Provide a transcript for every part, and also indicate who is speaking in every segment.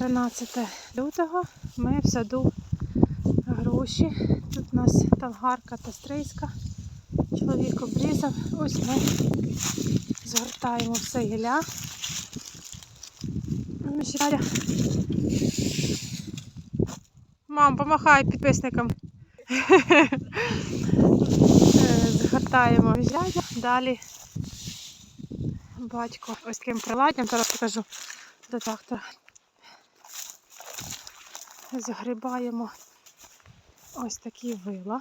Speaker 1: 13 лютого. Ми в саду груші. Тут у нас талгарка та стрийська. Чоловік обрізав. Ось ми згортаємо все гілля. Мам, помахай підписникам. Е, Згортаємо міжрядя. Далі батько ось таким приладдям, зараз покажу до трактора. Загрібаємо ось такі вила.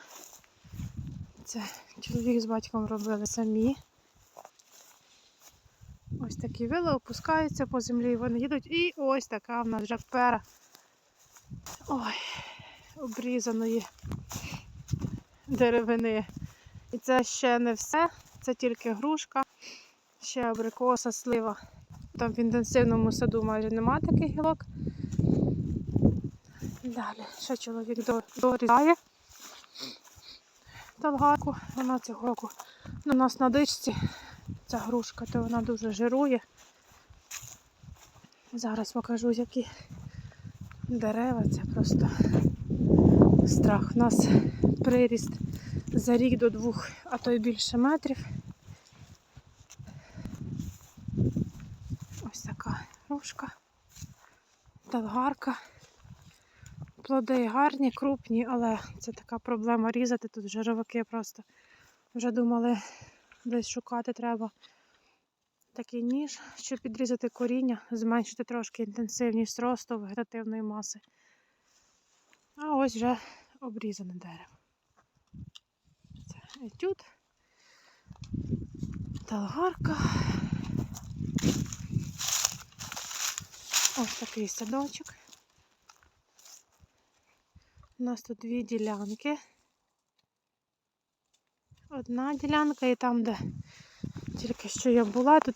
Speaker 1: Це чоловік з батьком робили самі. Ось такі вила опускаються по землі, вони їдуть. І ось така в нас вже. Ой, обрізаної деревини. І це ще не все, це тільки грушка, ще абрикоса, слива. Там в інтенсивному саду майже нема таких гілок. Далі, ще чоловік до- дорізає талгарку. Вона цього року у нас на дичці ця грушка, то вона дуже жирує. Зараз покажу, які дерева. Це просто страх. У нас приріст за рік до двох, а то й більше метрів. Ось така грушка, талгарка. Плоди гарні, крупні, але це така проблема різати. Тут жировики просто вже думали, десь шукати треба такий ніж, щоб підрізати коріння, зменшити трошки інтенсивність росту вегетативної маси. А ось вже обрізане дерево. Це етюд, талгарка. Ось такий садочок. У нас тут дві ділянки. Одна ділянка і там, де тільки що я була, тут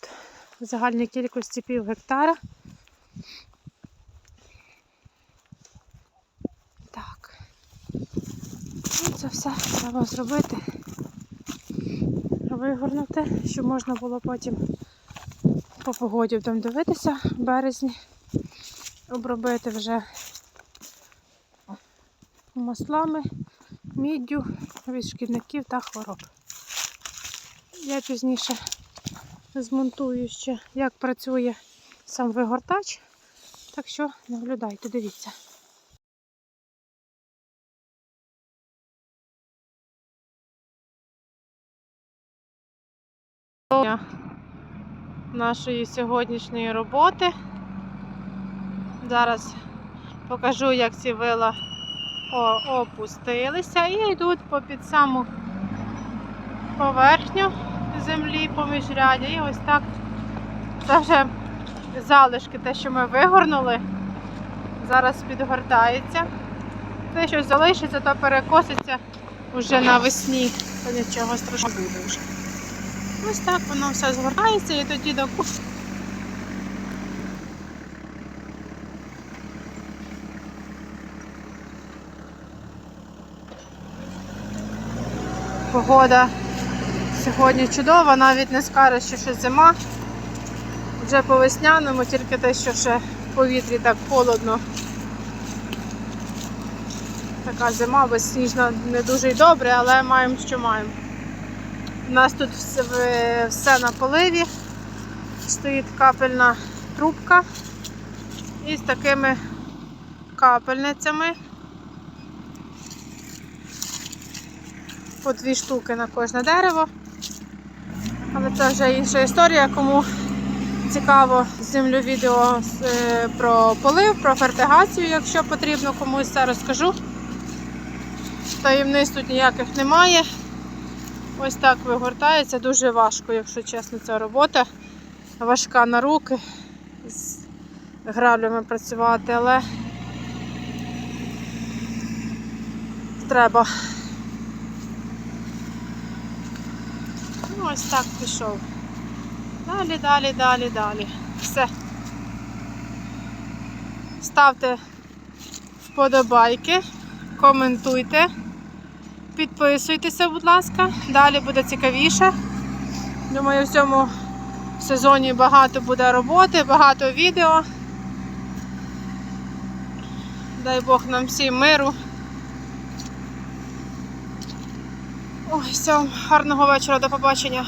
Speaker 1: в загальній кількості пів гектара. Так. Ну, це все треба зробити. Вигорнути, щоб можна було потім по погоді там дивитися в березні, обробити вже маслами, міддю від шкідників та хвороб. Я пізніше змонтую ще, як працює сам вигортач. Так що наглядайте, дивіться. Нашої сьогоднішньої роботи. Зараз покажу, як ці вила опустилися і йдуть по під саму поверхню землі поміж ряді. І ось так це вже залишки, те, що ми вигорнули, зараз підгортається. Те, що залишиться, то перекоситься вже навесні, нічого страшного буде вже. Ось так воно все згортається і тоді до Погода сьогодні чудова, навіть не скажеш, що ще зима. Вже по весняному, тільки те, що ще в повітрі так холодно. Така зима безсніжна, не дуже й добре, але маємо, що маємо. У нас тут все, все на поливі. Стоїть капельна трубка із такими капельницями. По дві штуки на кожне дерево. Але це вже інша історія. Кому цікаво землю відео е, про полив, про фертигацію, якщо потрібно, комусь це розкажу. Таємниць тут ніяких немає. Ось так вигортається. Дуже важко, якщо чесно, ця робота. Важка на руки. З граблями працювати, але треба. Ось так пішов. Далі, далі, далі, далі. Все. Ставте вподобайки, коментуйте, підписуйтеся, будь ласка. Далі буде цікавіше. Думаю, в цьому сезоні багато буде роботи, багато відео. Дай Бог нам всім миру. Ой, все, гарного вечора, до побачення.